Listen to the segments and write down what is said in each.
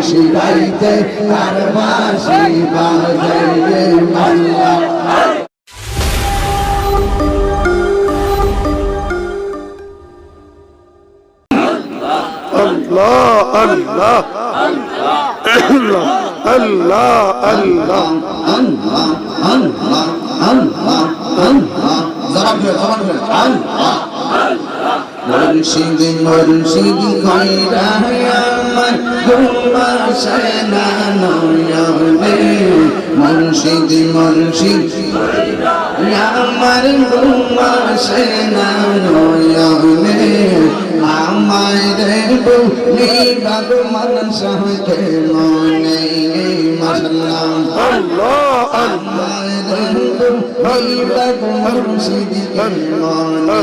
নিশি গাইতে আর করে জবান করে আল্লাহ মুর্শিদ মুর্শিদ কইরা আমার গুম্বাসে নানয়ামে মুর্শিদ মুর্শিদ। আমার গুম্বাসে নানয়ামে আমাদের ভূমি বাবু মন সহজে মনে মশলা আমাদের ভূমি বাবু মুর্শিদ মনে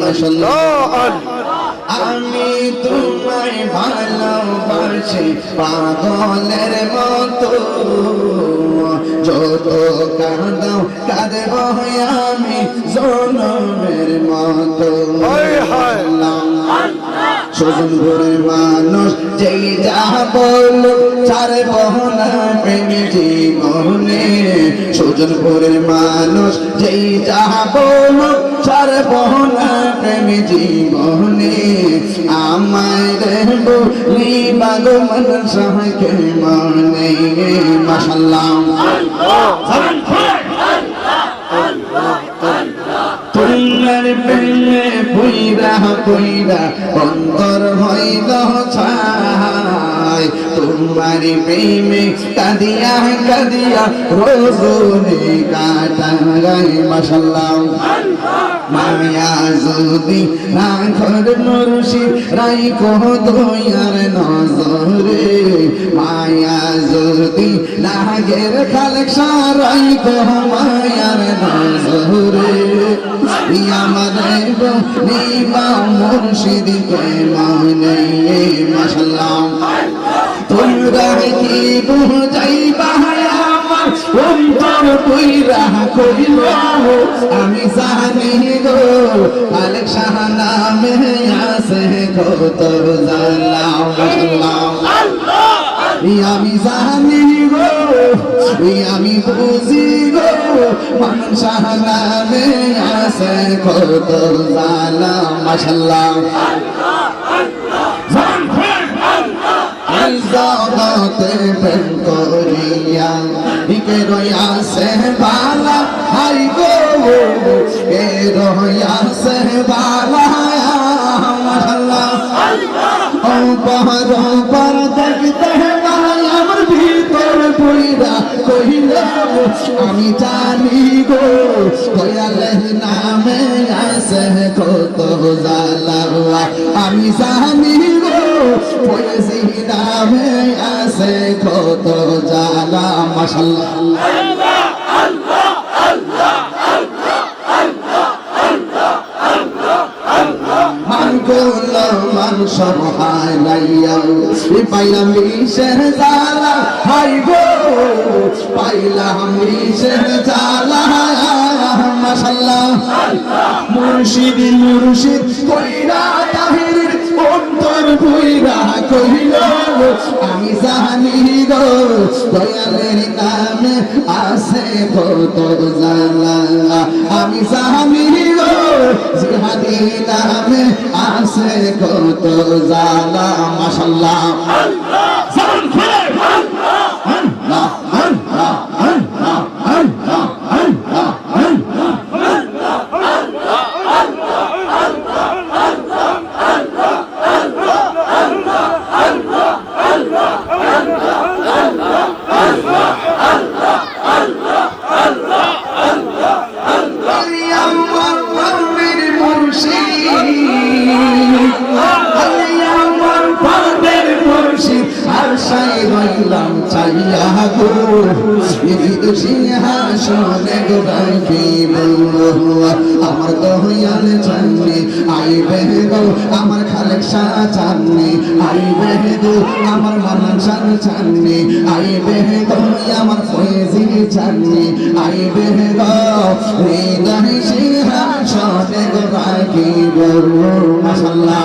মশলা আমি তোমায় ভালোবাসি পাগলের মতো। যত কাঁদাও কাঁদব আমি জনমের মতো। হায়। ভরে মানুষ, যেই যা বল চার বহনা প্রেমী জীবনে। সজন ভরে মানুষ, যেই যা বল চার বহনা প্রেমী জীবনে। আমায় দেব নিবাগ মন সহকে মনে। মাসাল্লাহ কইরা অন্তর হয় দহ তোমার প্রেমে কাদিয়া কাদিয়া রোজনে কাটাই মাশাল্লাহ। মায়া যদি রাখর মুর্শি রাইকো দয়ার নজরে মায়া যদি লাগের খালেক সারাই কহ মায়ার নজরে। আমাদের নিবা মুর্শিদ কে মানে মাসাল্লাহ তোমরা কি বুঝাইবা আমার, অন্তর কইরা কইল আমি জানি গো মালিক শাহ নামে আছে কত জানলাম মাশাআল্লাহ আমি জানি গো, আমি বুঝি গো মান শাহ নামে আছে কত জানলাম মাশাআল্লাহ জগতে প্রেম করিয়া ইকে রয়াসে বালা, হাই গো কে রয়াসে বালা মাশাআল্লাহ ও পহর আমি জানি গো, দয়ালের নামে আছে কত জালা আমি জানি গো নামে আছে কত জালা মাশাল্লাহ মান কোল সব হাই লাইয়া পাইলাম মিশের জালা হাই গো। পাইলাম মিশের জালা মাশাল্লাহ মুর্শিদ মুর্শিদ কইরা তাহির অন্তর ভুইরা কইল আমি জানি গো, দয়ালের নামে আছে কত জালা আমি জানি গো, জিহাদি নামে আছে কত জালা মাসাল্লাহ সিংহাসনে রাখিব আমার দয়াল চান্নি আইবে গো আমার খালেক শাহ চান্নি আইবে গো আমার মানান শাহ চান্নি আইবে গো আমার ফয়েজি চান্নি আইবে গো হৃদয় সিংহাসনে রাখিব মাশাআল্লাহ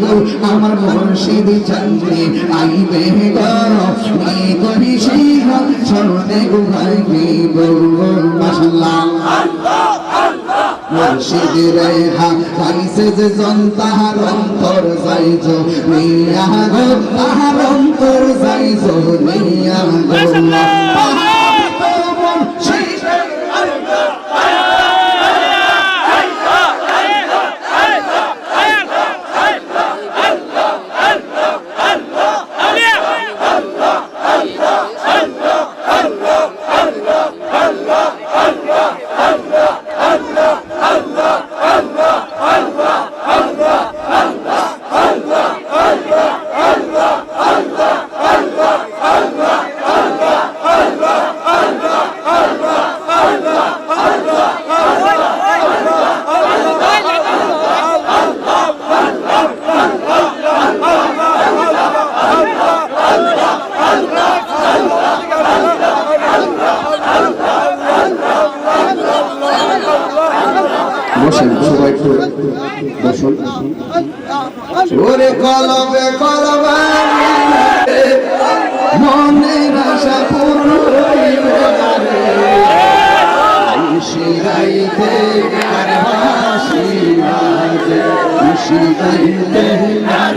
গো, আমার মুর্শিদ চন্দ্রে আইবে গো। এই করি মাশাআল্লাহ নিয়া গো অন্তর যাইছ নিয়া গো পাহাড় তো মন সেই বসেন সবাই একটু বসুন ওরে কলবে কলবে মনের আশা পূর্ণ হইবে না রে। খুশি গাইতে আর বাঁশি বাজে খুশি গাইতে আর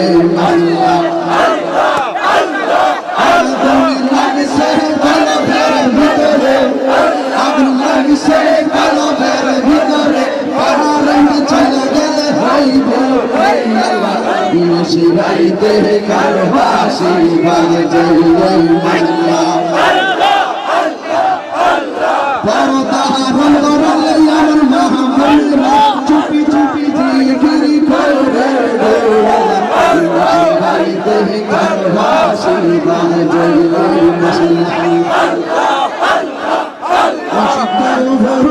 গাইতে কার বাঁশি বাজায় আল্লাহ পরদা রঙ্গ রলে আমার মাহবুবরা চুপি চুপি জিগিরি করে বাড়িতে কার হাসি বাজে অসুন্দর ভোর